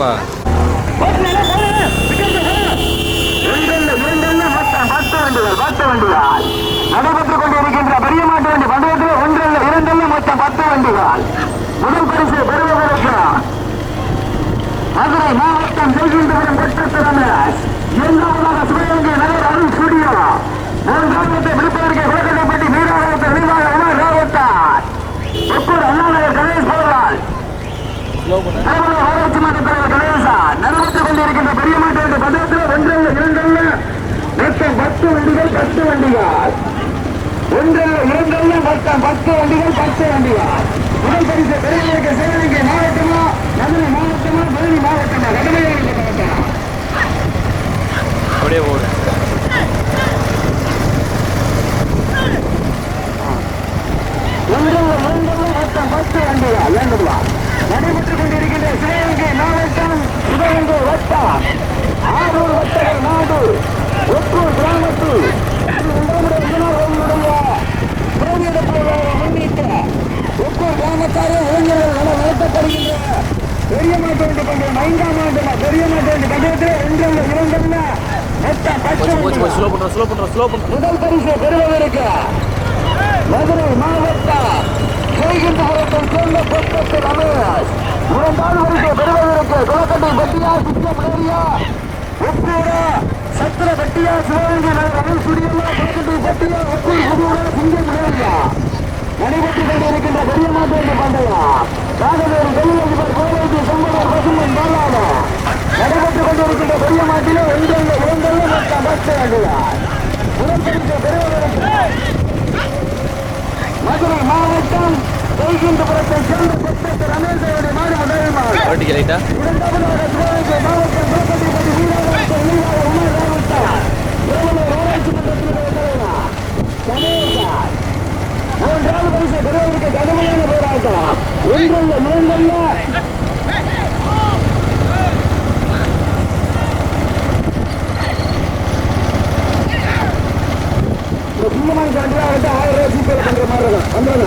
ஏப்பா நடைபெற்றுக் கொண்டிருக்கின்ற பெரிய மாட்டு வண்டி பந்தயத்தில் ஒன்றல்ல இரண்டல்ல மொத்தம் பத்து வண்டிகள் முதல் பரிசு பெறுவதற்கு மதுரை மாவட்டம் ஜெய்கின்றபுரம் பெற்ற ரமேஷ் இரண்டாவதாக சிவகங்கை நகர் அருள் ஸ்டுடியோ மூன்றாவதை விழுப்புரத்தை குளக்கடைப்பட்டி நீராவரத்தை நிர்வாக உமர் ராவத்தார் ஒப்பூர் அண்ணாநகர் கணேஷ் போவாள் பிரபல ஆராய்ச்சி மன்ற தலைவர் கணேசா நடைபெற்றுக் கொண்டிருக்கின்ற பெரிய மாட்டு வண்டி பந்தயத்தில் ஒன்றல்ல இரண்டல்ல மொத்தம் பத்து வண்டிகள் பத்து வண்டிகள். ஒன்றல்ல இரண்டல்ல மொத்தம் பத்து வண்டிகள் பத்து வண்டிகள். முதல் பரிசு பெரியவருக்கு சிவகங்கை மாவட்டமா மதுரை மாவட்டமா பழனி மாவட்டமா? கடுமையாக மாவட்டம் அப்படியே ஓடு ஒன்றல்ல இரண்டல்ல மொத்தம் பத்து வண்டிகள். வேண்டுமா நடைபெற்றுக் கொண்டிருக்கின்ற சிவகங்கை மாவட்டம் சிவகங்கை வட்டம் ஆரூர் வட்டகர் நாடு ஒப்பூர் கிராமத்து நம்முடைய இளைஞர்களுடைய பிறவியிடத்தை முன்னிட்டு ஒப்பூர் கிராமத்தாரே இளைஞர்கள் பெரிய மாட்டு பந்தயம் ஐந்தாம் ஆண்டு பெரிய மாட்டு பந்தயத்தில் ஒன்றல்ல இரண்டல்ல மொத்தம் பத்து முதல் பரிசு பெறுவதற்கு மதுரை மாவட்டம் ஜெய்கின்றபுரத்தில் சேர்ந்த ரமேஷ் இரண்டாவது பெறுவதற்கு குளக்கட்டை சத்திர பட்டியா சிவகங்கை நகர் அருள் சுடியம்மா குளக்கட்டை பட்டியா ஒப்பூர் சிங்கம் நடைபெற்றுக் கொண்டிருக்கின்ற பெரிய மாட்டு பந்தயம் ராகவேறு வெளியதிபர் கோவைக்கு செம்பவர் பசுமன் பாலான. நடைபெற்றுக் கொண்டிருக்கின்ற பெரிய மாட்டிலே ஒன்றல்ல இரண்டல்ல மொத்தம் வண்டியார் முதல் பரிசு பெறுவதற்கு மதுரை மாவட்டம் வைகுண்டபுரத்தை சேர்ந்த லைட்டா இரண்டாவதாக சிவகங்கை மாவட்டம் வீரவாசல் நீராக உமர் ராவத்தார் பிரபல ஆராய்ச்சி மன்றத்தினுடைய தலைவர் கணேசன் மூன்றாவது பரிசை பெறுவதற்கு கடுமையான போராட்டம். ஒன்றல்ல மூன்றல்ல இந்த சிங்கமான கணக்கில் ஆயிரம் ரூபாய் சீக்கிரம் பண்ற மாதிரி இருக்கும். வந்துடுங்க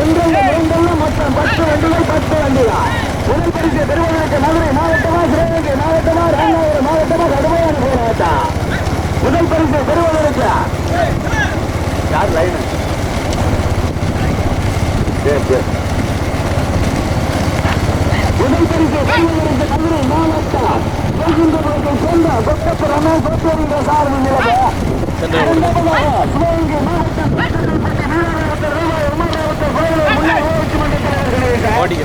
ஒன்றல்ல இரண்டல்ல மொத்தம் பத்து வண்டிகள் பத்து வண்டிகள் முதல் பரிசை பெறுவதற்கு மதுரை மாவட்டமா சிவகங்கை மாவட்டமா ராமநாதபுரம் மாவட்டமா கடுமையான போராட்டம். முதல் பரிசை பெறுவதற்கு யார் லைன் சரி சரி முதல் பரிசு பெறுவதற்கு மாவட்டம் வைகுண்டபுரத்தை சேர்ந்த கொத்தப்பு ரமேஷ் கோத்தூரின் சார்பில் இரண்டாவதாக சிவகங்கை மாவட்டம் கோத்தப்பட்டி வீரராகவத்தர் ரூபாய் உமாராவத்தர் கோயிலை முன்னாள் ஊராட்சி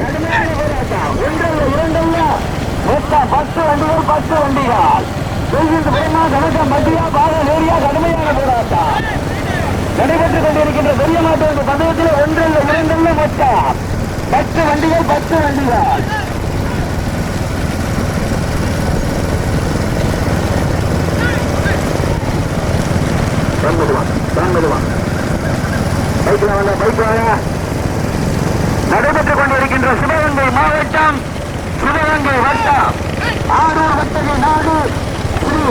கடுமையான போராட்டம் ஒன்றல்ல இரண்டல்ல மொத்தம் பத்து வண்டிகள் பத்து வண்டிகள் மத்தியா பாக ஏரியா கடுமையான நடைபெற்றுக் கொண்டிருக்கின்ற பெரிய மாட்டு பந்தயத்தில் ஒன்றல்ல இரண்டல்ல மொத்தம். பத்து வண்டிகள் பத்து வண்டிகள். நடைபெற்றுக் கொண்டிருக்கின்ற சிவகங்கை மாவட்டம் சிவகங்கை வட்டம். ஆரூர் வட்டகை நாடு. ஸ்ரீ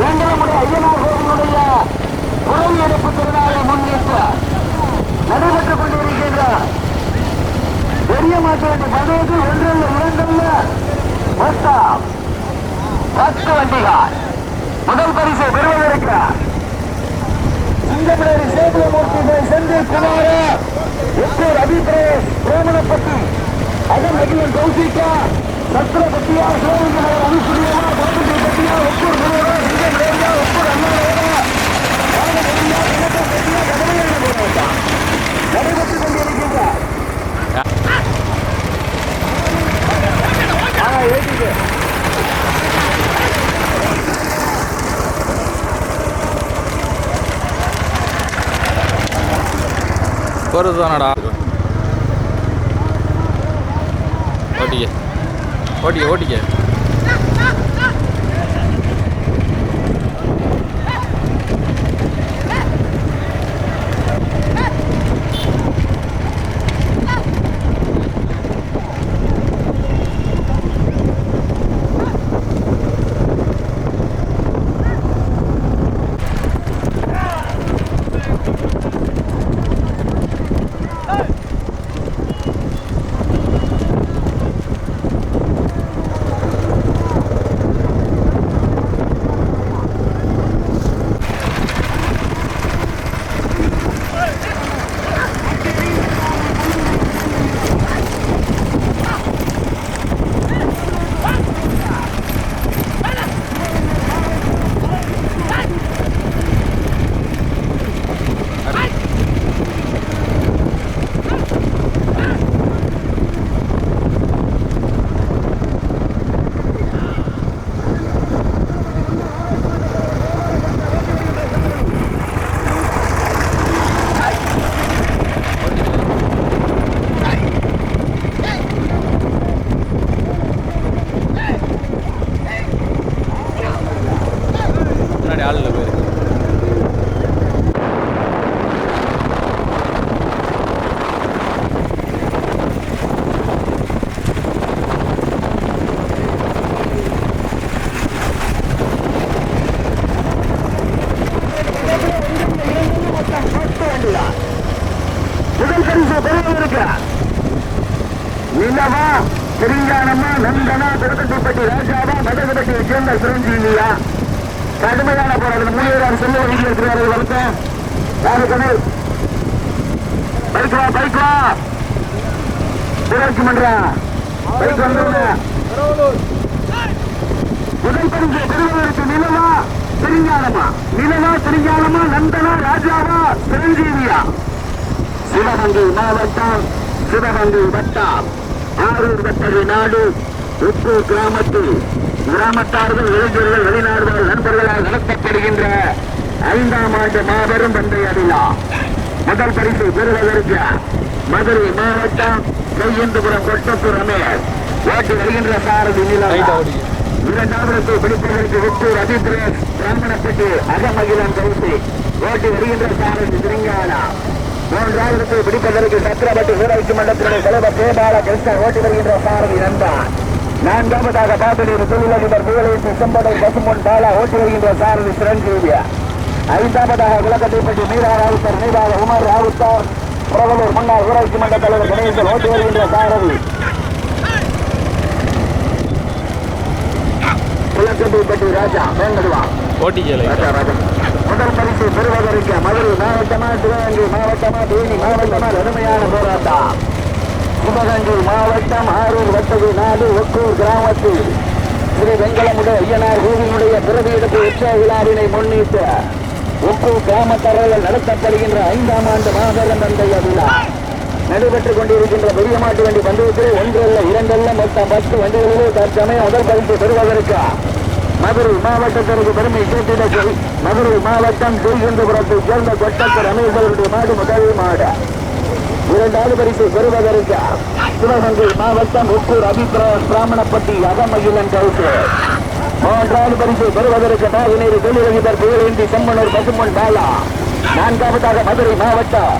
வேங்கடமுடைய ஐயனார் கோவிலுடைய குரல் எடுப்பு திருநாளை முன்னிட்டு நடைபெற்றுக் கொண்டிருக்கின்ற பெரிய மாட்டு பதவிக்கு ஒன்றல்ல இரண்டல்ல மொத்தம் பத்து வண்டிகள். முதல் பரிசை பெறுவதற்கு சிங்கமேரி சேதுவமூர்த்தி செந்தில் குமார ஒப்பூர் அபிப்பிரேஷ் பிரேமணப்பட்டி அகன் அகிலன் கௌசிகா சத்திரபட்டியா சிவகங்கை நகர் அனுசுரியா கோபட்டி பட்டியா போராட்டம் நடைபெற்றுக் கொண்டிருக்கின்ற ஆனால் ஏற்றிட்டு போகிறது தானடா ஓட்டிக்க ஓட்டிக்க ஓட்டிக்க ஊராட்சி மன்றா முதல் பரிசு பெறுவதற்கு நிலவா திருஞானமா? நிலவா திருஞானமா? நந்தனா ராஜாவா? சிரஞ்சீவியா? சிவகங்கை மாவட்டம் சிவகங்கை வட்டம். ஆரூர் வட்டது நாடு உப்பு கிராமத்தில் கிராமத்தார்கள் இளைஞர்கள் வெளிநாடுகள் நண்பர்களால் நடத்தப்படுகின்ற ஐந்தாம் ஆண்டு மாபெரும் பந்தய விழா முதல் பரிசு பெறுவதற்கு மதுரை மாவட்டம் கையெந்தபுரம் கொட்டத்தூர் ரமேஷ் ஓட்டி வருகின்ற சாரதி ஓட்டிக்க இரண்டாவது பிடிப்பதற்கு விட்டூர் அபிபிரேஷ் பிராமணப்பட்டி அகமகிலன் கௌசி ஓட்டி வருகின்ற சாரதி திருங்கானா மூன்றாவது பிடிப்பதற்கு சத்திரப்பட்டி ஊராட்சி மன்றத்தினுடைய தலைவர் கேபால கிருஷ்ணன் ஓட்டி வருகின்ற சாரதி நண்பன் நான்காவதாக பாத்தனூர் தொழிலதிபர் புகழேசி செம்படை பசுமொன் பாலா ஓட்டி வருகின்ற சாரதி சிரஞ்சீவியா. ஐந்தாவதாக விளக்கத்தைப்பட்டி மீரா ராவுத்தர் மீதாக உமர் ராவுத்தர் பிரபலூர் முன்னாள் ஊராட்சி மன்ற தலைவர் கணேசன் ஓட்டி வருகின்ற சாரதி. குளக்கம்பட்டி ராஜா வேண்டதுவா ஓட்டிக்க லைட்டா முதல் பரிசு பெறுவதற்கு மதுரை மாவட்டமா சிவகங்கை மாவட்டமா தேனி மாவட்டமா கடுமையான போராட்டம். சிவகங்கை மாவட்டம் ஆரூர் வட்டகை நாடு ஒக்கூர் கிராமத்தில். ஸ்ரீ வெங்கலமுட ஐயனார் கோவிலுடைய பிறவியிடத்து உற்சவ விழாவினை முன்னிட்டு உப்பு கிராமத்தரையில் நடத்தப்படுகின்ற ஐந்தாம் ஆண்டு மாபெரும் பந்தய விழா நடைபெற்றுக் கொண்டிருக்கின்ற பெரிய மாட்டு வண்டி பந்தயத்தில் ஒன்றல்ல இரண்டல்ல மொத்தம் பத்து வண்டிகளிலே தற்சமயம் முதல் பரிசு பெறுவதற்கு. மதுரை மாவட்டத்திற்கு பெருமை சேர்த்திட மதுரை மாவட்டம் செய்கின்றபுரத்தை சேர்ந்த கொட்டத்தர் அமைச்சர்களுடைய மாடு முதல் மாடு. இரண்டாவது பரிசு பெறுவதற்கு. சிவகங்கை மாவட்டம் ஒக்கூர் அபிப்பிராயம் பிராமணப்பட்டி அகமகிழன் கவுசு மூன்றாவது பரிசு பெறுவதற்கு நாகுநேரி தொழிலதிபர் புகழேந்தி செம்மனூர் பசுமன் பாலா. நான்காவதாக மதுரை மாவட்டம்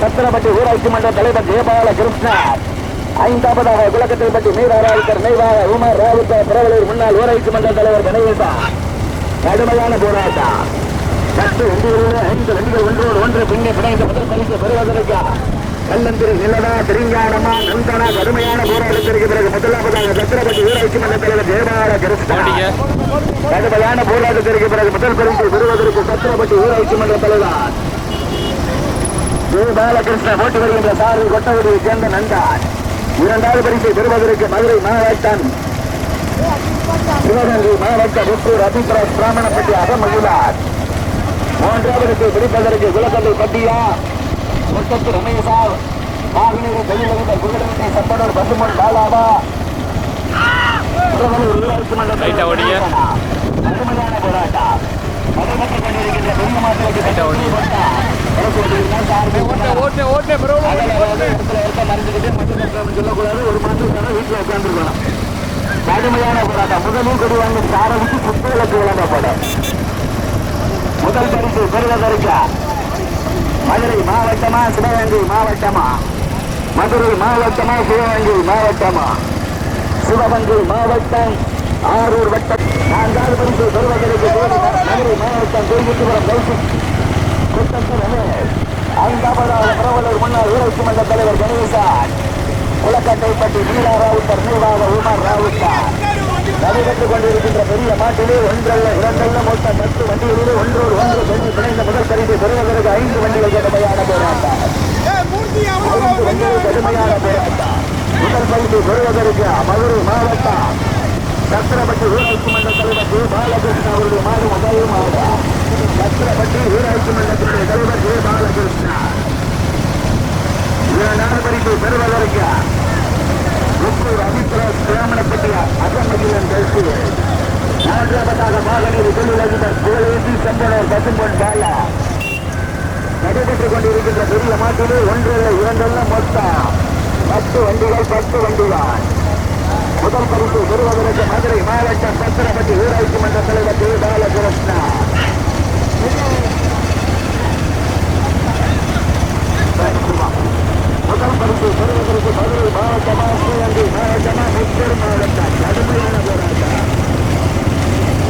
சத்திரப்பட்டி ஊராட்சி மன்ற தலைவர் ஜெயபால கிருஷ்ணா ஐந்தாவதாக விளக்கத்தைப்பட்டி மீராராவுக்கர் நெய்வாக உமர் ராவுத்த பிரபலூர் முன்னாள் ஊராட்சி மன்ற தலைவர் கணேசா. கடுமையான போராட்டம். பத்து வண்டிகளில் ஐந்து வண்டிகள் ஒன்றோடு ஒன்று பின்னே பிணைந்த முதல் பரிசு பெறுவதற்கு கல்லந்திரி நிலவா திருஞானமா நந்தனா கடுமையான போராட்டத்திற்கு பிறகு முதலாவதாக சத்திரப்பட்டி ஊராட்சி மன்ற தலைவர் ஜெயபால கிருஷ்ணன் கடுமையான போராட்டத்திற்கு பிறகு முதல் பரிசு பெறுவதற்கு சத்திரப்பட்டி ஊராட்சி மன்ற தலைவர். ஜெய பாலகிருஷ்ணன் போட்டி வருகின்ற சாரதி கொட்டகுடியை சேர்ந்த நண்டான் இரண்டாவது பரிசை பெறுவதற்கு மதுரை மாவட்டம் சிவகங்கை மாவட்டம் புத்தூர் அபிபிராஸ் பிராமணப்பட்டி அகமகிழார். மூன்றாவதுக்கு பிடிப்பதற்கு குலக்கல்லை பட்டியா முத்தத்து ரமேஷா வாகினி தொழிலதிபர் குதிரவத்தை சம்பனூர் பசுமன் பாலாவா திருவள்ளூர் ஊராட்சி மன்ற. கடுமையான போராட்டம் நடைபெற்றுக் கொண்டிருக்கின்ற பெரிய மாற்றத்தை கடுமையான போராட்டம். முதலும் கொடி வாங்கி சாரை விட்டு குப்பைகளுக்கு விளம்ப போடும் முதல் பரிசு பெறுவதற்கு மதுரை மாவட்டமா சிவகங்கை மாவட்டமா? மதுரை மாவட்டமா சிவகங்கை மாவட்டமா? சிவகங்கை மாவட்டம் ஆரூர் வட்டம். நான்காவது பரிசு பெறுவதற்கு மதுரை மாவட்டம் கோயிலுக்குபுரம் கௌசிக் குற்றத்தில் ரமேஷ் பிரபலர் முன்னாள் ஊராட்சி மன்ற தலைவர் கணேசன் குளக்கட்டைப்பட்டி நீலா ராவுத்தர் நிர்வாக உமர் ராவுத்தர். நடைபெற்றுக் கொண்டிருக்கின்ற பெரிய மாட்டிலே ஒன்றல்ல இரண்டல்ல மொத்தம் பத்து வண்டிகளிலே ஒன்றோடு ஒன்று பெண்ணு பிணைந்த முதல் பரிசை பெறுவதற்கு ஐந்து வண்டிகள் கடுமையான போராட்டம். கடுமையான போராட்டம். முதல் பரிசை பெறுவதற்கு மதுரை மாவட்டம். சத்திரப்பட்டி ஊராட்சி மன்ற தலைவர் பாலகிருஷ்ணன் அவருடைய மாடு முதல் மாவட்டம் சத்திரப்பட்டி ஊராட்சி மன்றத்தினுடைய தலைவர் கே பாலகிருஷ்ணன் இரண்டாவது பரிசை பெறுவதற்கு முப்பூர் அமித்ராஜ் கிராமணப்பட்டியார் அகமதிலன் பேசி மூன்றாவதாக பாகனூர் தொழிலதிபர் புகழேந்தி செம்பனூர் பசும்பொன் பாலா நடைபெற்றுக் கொண்டிருக்கின்ற பெரிய மாட்டிலே ஒன்றல்ல இரண்டல்ல மொத்தம் பத்து வண்டிகள் பத்து வண்டிகள். முதல் பரிசு பெறுவதற்கு மதுரை மாவட்டம் பத்திரப்பட்டி ஊராட்சி மன்ற தலைவர் திரு பாலகிருஷ்ணா. முதல் பரிசு பெறுவதற்கு மதுரை மாவட்டமா சிவகங்கை மாவட்டமா முப்பூர் மாவட்டம் கடுமையான போராட்டம்.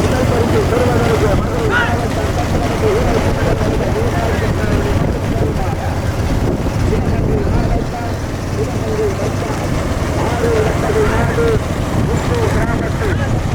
முதல் பரிசு பெறுவதற்கு மதுரை மாவட்டம் பத்திரப்பட்டி ஊராட்சி மன்ற தலைவர் சிவகங்கை மாவட்டம் சிவகங்கை வட்டம் ஆறு இரட்டகை நாடு முப்பூர் கிராமத்தில்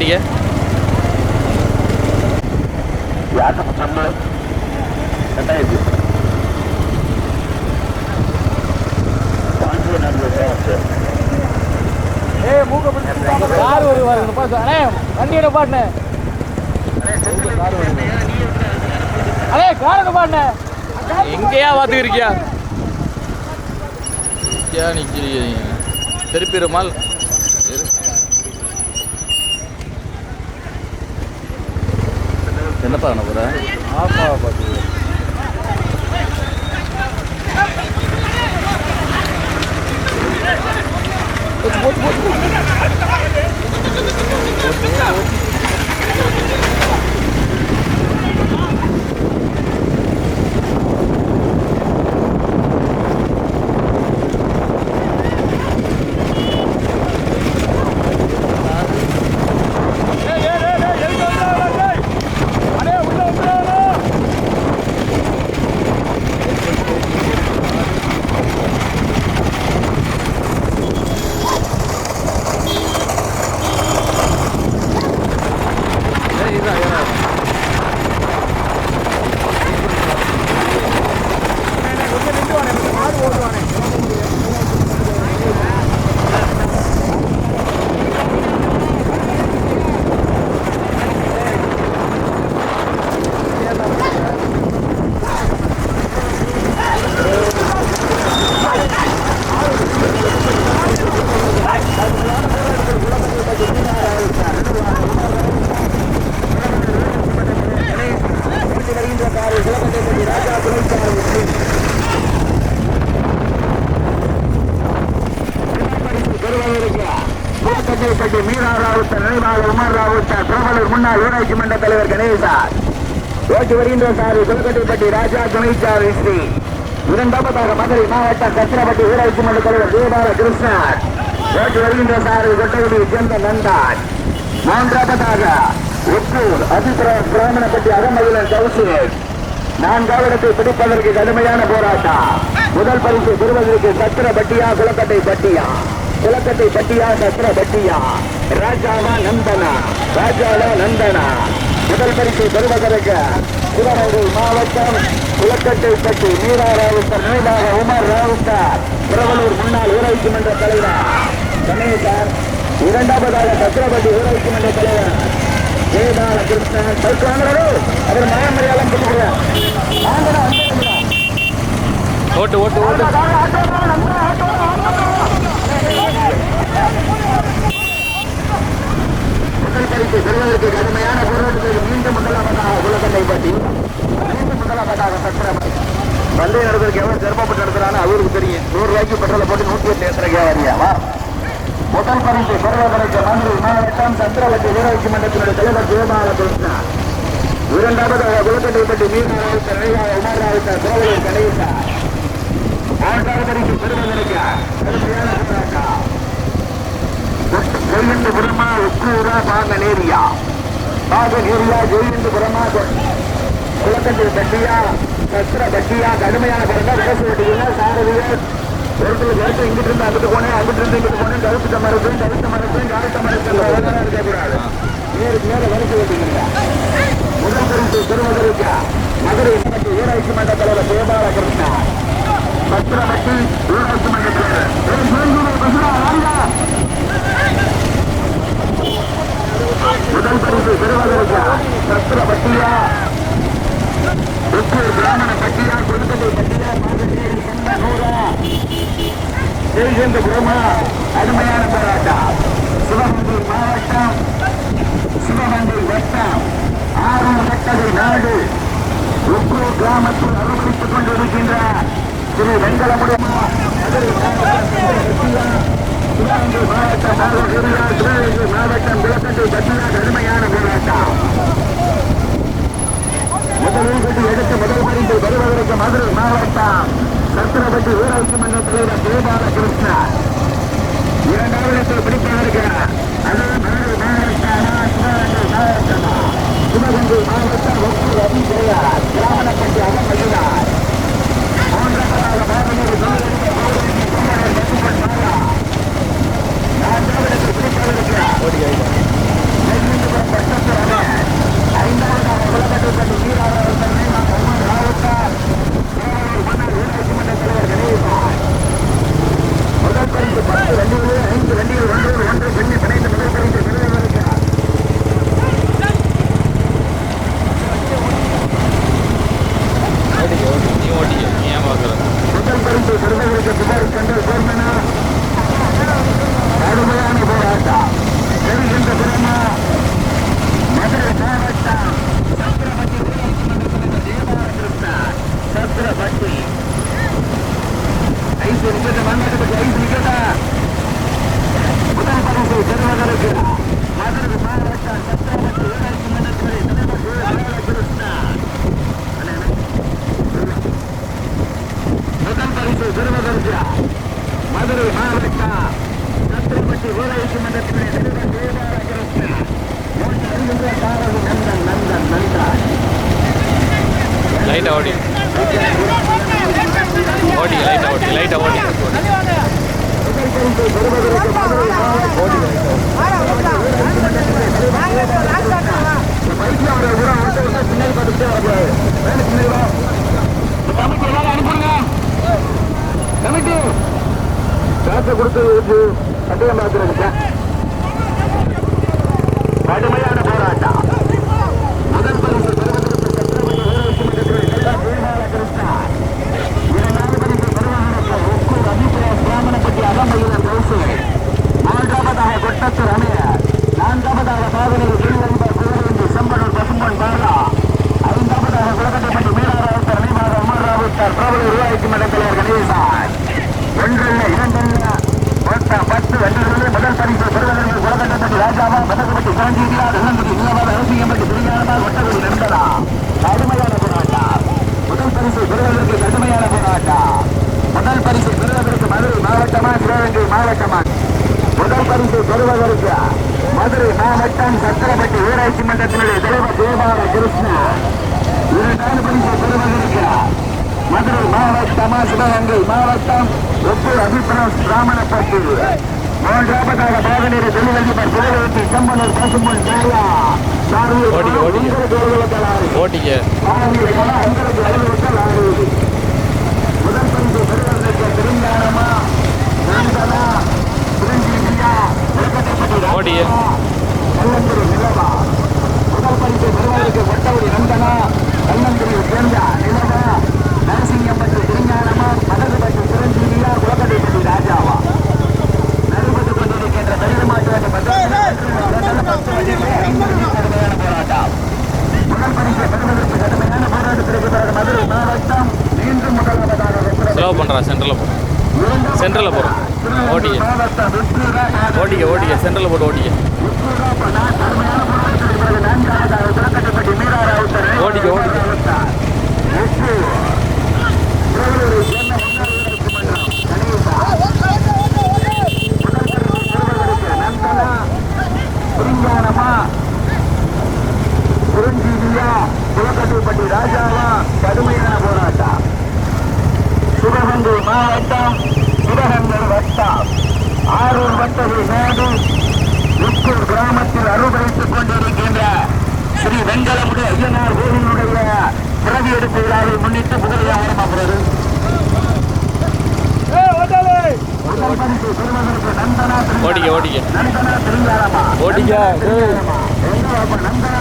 பிடிச்சி கார் வருவாரு பாத்து அண்ணே வண்டியை பாட்டுனே அண்ணே எங்கேயா பார்த்துக்கிறியா ஏன் நிற்கிறீங்க திருப்பிடுமால் பார்த்தாங்கண்ணா கூட ஆமாம் பார்த்து போட்டு போட்டு போட்டு. கொல்கட்டைப்பட்டி ராஜா ஸ்ரீ இரண்டாவதாக மதுரை மாவட்டம் சத்திரப்பட்டி ஊராட்சி மன்ற தலைவர் தேவார கிருஷ்ணன் ஓட்டி வருகின்ற சாரி கொட்டகுடி சேர்ந்த நந்தான் மூன்றாவதாக உப்பூர் அதிபுர பிராமணப்பட்டி அகமகிலன் கௌசிக். நான்காவிடத்தை பிடிப்பதற்கு கடுமையான போராட்டம். முதல் பரிசு பெறுவதற்கு சத்திர பட்டியா குளக்கட்டை பட்டியா? குளக்கட்டை பட்டியா சத்திர பட்டியா ராஜாவா நந்தனா? ராஜாவா நந்தனா? முதல் பரிசு பெறுவதற்கு சிவகங்கை மாவட்டம் குளக்கட்டை பட்டி மீரா ராவுத்தர் நினைவாக உமர் ராவுத்தர். பிரபலூர் முன்னாள் ஊராட்சி மன்ற தலைவர். கணேசன் இரண்டாவதாக சத்திரப்பட்டி ஊராட்சி மன்ற தலைவர். ஜெயபால கிருஷ்ணன் பைக் வாங்குறாரு அவர் மாயமரியாதை கொடுக்குறேன் வாங்கடா வந்துடுங்கடா ஓட்டு ஓட்டு ஓட்டு. முதல் பரிசு பெறுவதற்கு கடுமையான போராட்டத்திற்கு மீண்டும் முதலாவதாக பட்டி மீண்டும் முதலாவதாக சத்திரப்பட்டி பந்தய நடவடிக்கை எவ்வளவு சிறப்பப்பட்டு நடத்துறான்னு அவருக்கு தெரியும். நூறு ரூபாய்க்கு பெட்ரோலை போட்டு நூற்றி எட்டு ஏற்றுறக்கே வரியாவா முதல் பரிசு பெறுவதற்கு மதுரை மாவட்டம் சந்திரவதி ஊராட்சி மன்றத்தினுடைய தலைவர் சிவபால கிருஷ்ணா. இரண்டாவது குலக்கட்டைப்பட்டி மீனவர்கள் நினைவாக உமராவுத்தர் சோழர் கணேசா மூன்றாவது பரிசு பெறுவதற்கு கடுமையான போராட்டம் ஜெயந்து புரமா உக்கூரா பாங்கனேரியா? பாகனேரியா ஜெயந்து புரமா குளக்கஞ்சல் பட்டியா சத்திர பட்டியா கடுமையான பிறந்தா பேச வேண்டியதுன்னா சாரதியர் ஒருத்தர் கருத்து இங்கிட்டு இருந்து அங்கிட்டு போனேன் அங்கிட்டு இருந்து இங்கிட்டு போனேன். கருத்து மரத்தையும் கருத்து மரத்தையும் காலத்த மரத்தையும் இருக்கக்கூடாது. நேருக்கு மேல வரிசை வேண்டியதுங்க. முதல் பரிசு பெறுவதற்கு மதுரை மாவட்ட ஊராட்சி மன்ற தலைவர் தேபால கிருஷ்ணா பத்திரப்பட்டி ஊராட்சி மன்ற தலைவர். முதல் பரிசு பெறுவதற்கு சத்திர பட்டியா பிராமண பட்டியா கொல்கட்டை பட்டியா நூறா ஜெய்கந்த பிரமா போராட்டம் சிவகங்கை மாவட்டம் சிவகங்கை வட்டம் ஆறு வட்டதை நாடு உப்பூர் கிராமத்தில் அனுமதித்துக் கொண்டிருக்கின்ற திரு வெங்கலமுடியம்மா மாவட்டம் பட்டியா சிவகங்கை மாவட்டம் மாவட்டம் குளக்கட்டை பற்றிய கடுமையான போராட்டம் கட்டி எடுத்து முதல் பரிசு வருவதற்கு மதுரை மாவட்டம் சத்திரப்பட்டி ஊராட்சி மன்ற தலைவர் கோபாலகிருஷ்ணா கிருஷ்ணன் இரண்டாவது இடத்தை பிடிப்பதற்கு அது மதுரை மாவட்டமா சிவகங்கை மாவட்டமா சிவகங்கை மாவட்டம் ஒப்பூர் கிராமணப்பட்டி அகமதியார் மூன்றாவதாக பாரதிய முதல் பரிசு பத்து வண்டிகள் ஐந்து வண்டிகள் ஒன்று ஒன்று பெண்ணை பிணைந்து முதல் பரிசு பெறுவதற்கு ஓட்டிக்க ஓட்டு நீ ஓட்டிக்க நீ ஏன் பார்க்குற முதல் பரிசு பெறுவதற்கு புகார் சென்ற சேர்மனா கடுமையான போராட்டம் பெறுகின்ற பிரமா மதுரை மாவட்டம் சத்திரப்பட்டி ஊராட்சி மன்ற தலைவர் தேவாரகிருஷ்ணா சத்திரப்பட்டி ஐந்து நிமிஷம் மண்ணப்பட்டி ஐந்து நிமிஷம் முதல் பரிசு பெறுவதற்கு மதுரை மாவட்டம் சத்திரப்பட்டி ஊராட்சி மன்றத்தினுடைய தலைவர் தேவாரகிருஷ்ணா முதல் பரிசு பெறுவதற்கு மதுரை மாவட்டம் சத்திரப்பட்டி ஊராட்சி மன்றத்தினுடைய தலைவர் தேவாரகிருஷ்ணா ஓட்டி வருகின்ற சாரதி நந்தன் நந்தன் நந்தன் லைட்டாக ஓடி ஓட்டிக்க லைட்டாக ஓட்டி லைட்டாக ஓட்டி முதல் பரிசு பெறுவதற்கு மதுரை மாவட்டம் பைக்கில் வர கூட ஆட்டோ வந்து பின்னாடி வரக்கூடாது வேலை பின்னாடி கமிட்டி எல்லாரும் அனுப்புங்க கமிட்டி காசை கொடுத்து வச்சு சட்டையம் பார்த்துருங்க கடுமையான போராட்டம் முதல் பரிசு மூன்றாவதாக கொட்டத்தூர் நான்காவதாக சாதனை செம்பனூர் பசும்பொன் பாலா தற்போது உருவாக்கி மடத்தலைவர் கணேசா ஒன்றில்லை இரண்டல்ல. மொத்தம் பத்து வென்றதிலே முதல் பரிசு பெறுவதற்கு குலகட்டப்பட்டி ராஜாவா பதக்கப்பட்டி சிரஞ்சீவியா இளம்பட்டி இளவாத அரசியம்பட்டி திருஞானமா ஒட்டகுடி நண்பரா கடுமையான போராட்டா முதல் பரிசு பெறுவதற்கு கடுமையான போராட்டா முதல் பரிசு பெறுவதற்கு மதுரை மாவட்டமா சிவகங்கை மாவட்டமா? முதல் பரிசு பெறுவதற்கு மதுரை மாவட்டம் சத்திரப்பட்டி ஊராட்சி மன்றத்தினுடைய தலைவர் தேவார கிருஷ்ணன். இரண்டாவது பரிசு பெறுவதற்கு மதுரை மகாராஷ்டிரமா சிவகங்கை மாவட்டம் ஒப்பு அபிப்பிரம் பிராமணப்பட்டு மூன்றாவதாக பாதநீர் தெளிவதிபர் சிவகங்கை செம்பனூர் பசும்பொன் கேரளா ஓட்டிங்க முதல் பரிசு பெறுவதற்கு தெலுங்கானமா நான்கனா திருஞ்சி இந்தியா கொல்கட்டை ஓடிய கல்லந்தூர் நிலவா. முதல் பரிசு பெறுவதற்கு ஒட்டவரி நந்தனா கல்லந்தூரில் சேர்ந்த நிலவா போராட்டம் ஸ்லோ பண்ணுறா சென்டரில் போகிறோம் சென்டரில் போகிறோம் ஓட்டிக்க ஓடிய ஓட்டிக்க சென்டரில் போட்டு ஓட்டிக்க ஓட்டிக்க ஓட்டிக்க சிங்காரமா குறிஞ்சீவியா குலக்கட்டுப்பட்டி ராஜாவா? கடுமையான போராட்டம். சிவகங்கை மாவட்டம் சிவகங்கை வட்டம். ஆரூர் வட்டத்தில் நாடு உப்பூர் கிராமத்தில் அறுவடைத்துக் கொண்டிருக்கின்ற ஸ்ரீ வெங்கலமுடைய ஐயனார் கோவிலுடைய பிறவி எடுப்பு விழாவை முன்னிட்டு புகழ் வியாபாரமாகிறது ஓடிக்க ஓடிக்க ஓடிக்க நந்தனா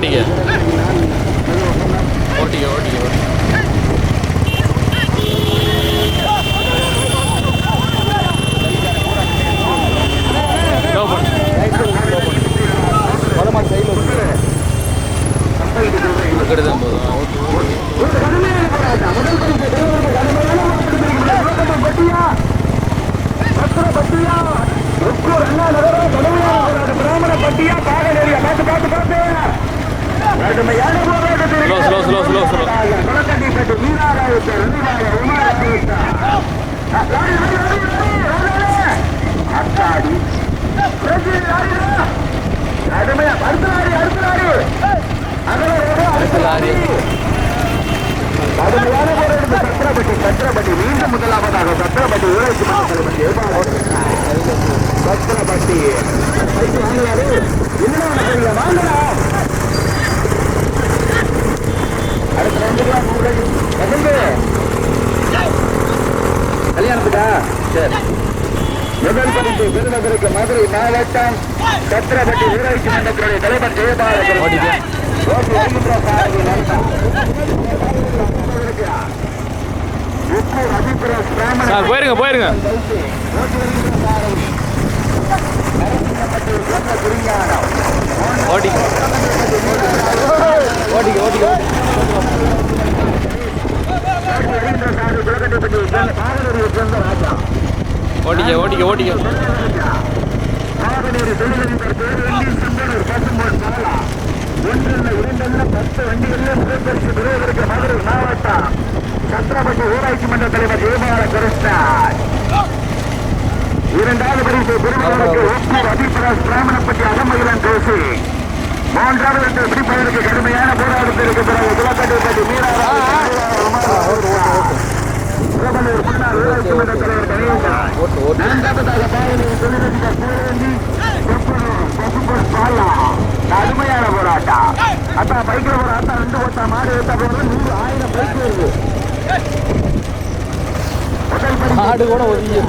टिके வாங்கலாரு என்ன வாங்கலாம் அடுத்த ரெண்டு கிலோ மூணு ரூபாய்க்கு கல்யாணத்துக்கா. சரி முதல் பரிசு விருதுநகருக்கு மதுரை மாவட்டம் சத்திரப்பட்டி ஊராட்சி மன்றத்தினுடைய தலைவர் ஜெயபாலகர் போயிருங்க போயிருங்க. சேர்ந்த ராஜா ஓடிக்க ஓடிக்க ஓடிக்க. பாகனூர் தொழிலதிபர் ஒன்றல்ல இரண்டல்ல பத்து வண்டிகளில் முதல் பெறுவதற்கு மதுரை மாவட்டம் சத்திரப்பட்டி ஊராட்சி மன்ற தலைவர் ஜெயபால கிருஷ்ணன் இரண்டாவது பரிசு பெறுவதற்கு ஒப்பூர் அபிப்பிராஸ் பிராமணப்பட்டி அகமகிலன் பேசி மூன்றாவது இடத்தை பிடிப்பதற்கு கடுமையான போராட்டத்திற்கு பிறகு குலக்கட்டைப்பட்டி மீனாளர் முன்னாள் ஊராட்சி மன்ற தலைவர் கணேசன் நான்காவதாக பாவனையில் தொழிலதிபர் கடுமையான போராட்டம் அத்தா பைக்கில் போற அத்தா ரெண்டு ஓட்டா மாடு ஏத்தா போறது நூறு ஆயிரம் பைக் வருது ஆடு கூட ஒதுங்கி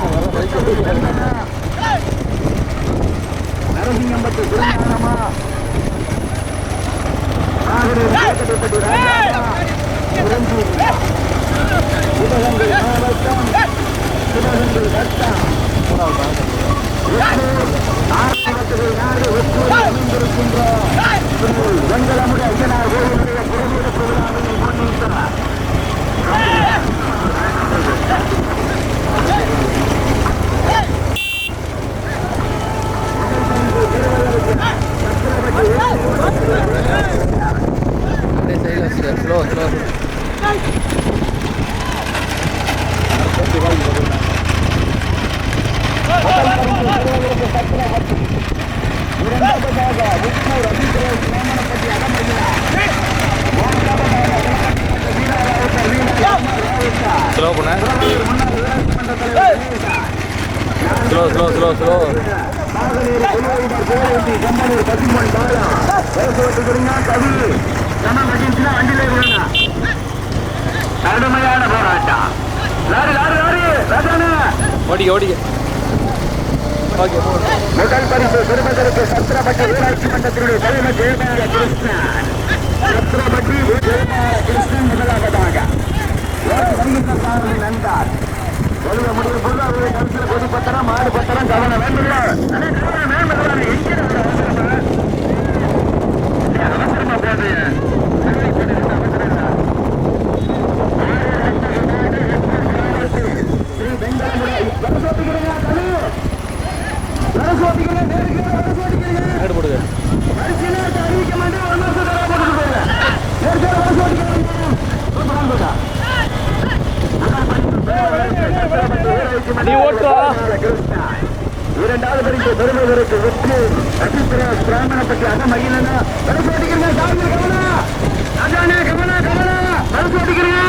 நரசிங்கம்பட்டு திருஞானமா சிவகங்கை மாவட்டம் சிவகங்கை வட்டம் ஆசிரமத்திலே நாடு ஒப்புரை அமைந்திருக்கின்ற வெங்கலமுடைய ஐயனார் கோயிலுடைய புறவீடு விழாவினை முன்னிட்டு அப்படியே சைடில் ஸ்லோ ஸ்லோ இரண்டாவதாக உப்பூர் அபிப்பிரேஷ் ராமணப்பட்டி அகமகிலா ஸ்லோ பண்ண ஸ்லோ ஸ்லோ ஸ்லோ ஸ்லோ நாகநீர் புதுவையினர் கோரண்டி கம்பனூர் பசும்பொன் பாலா பேசுவட்டு கொடுங்க கவி நம்ம மகிழ்ச்சினா வண்டியில விடுங்க கடுமையான போராட்டம் லாரி லாரி லாரி ராஜானே ஓடிக்க ஓடிக்க ஓகே முதல் பரிசு பெறுவதற்கு சத்திரப்பட்டி மன்றத்தினுடைய தலைவர் ஜெயபால கிருஷ்ணன் சத்ரபதி ஜெயபால கிருஷ்ணன் முதலாவதாக ஓட்டு வருகின்ற சாரதி நந்தார் சொல்லுங்க கருத்தில் கொடி பத்திரம் மாடு பத்திரம் கவனம் வேண்டும்ல அவசரமா அவசரமா போடுறீங்க நீ ஓட்டுவா இரண்டாவது பரிசு பெறுவதற்கு வெற்றி அபிப்பிராஸ் பிராமணப்பட்டி அக மகிழனா பரிசு ஓட்டிக்கிறீங்க சாமி பரிசு ஓட்டிக்கிறீங்க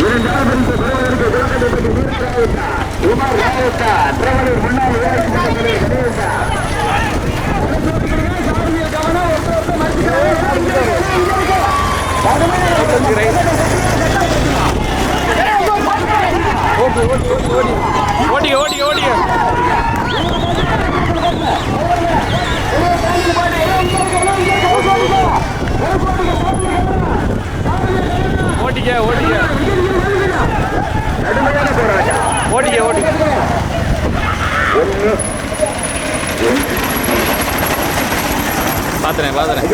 இரண்டாவது பரிசு பெறுவதற்கு உமர் கடுமையான போராட்டம். ஓட்டிக்க ஓட்டிக்க ஒன்று பாத்துறேன் பாத்துறேன்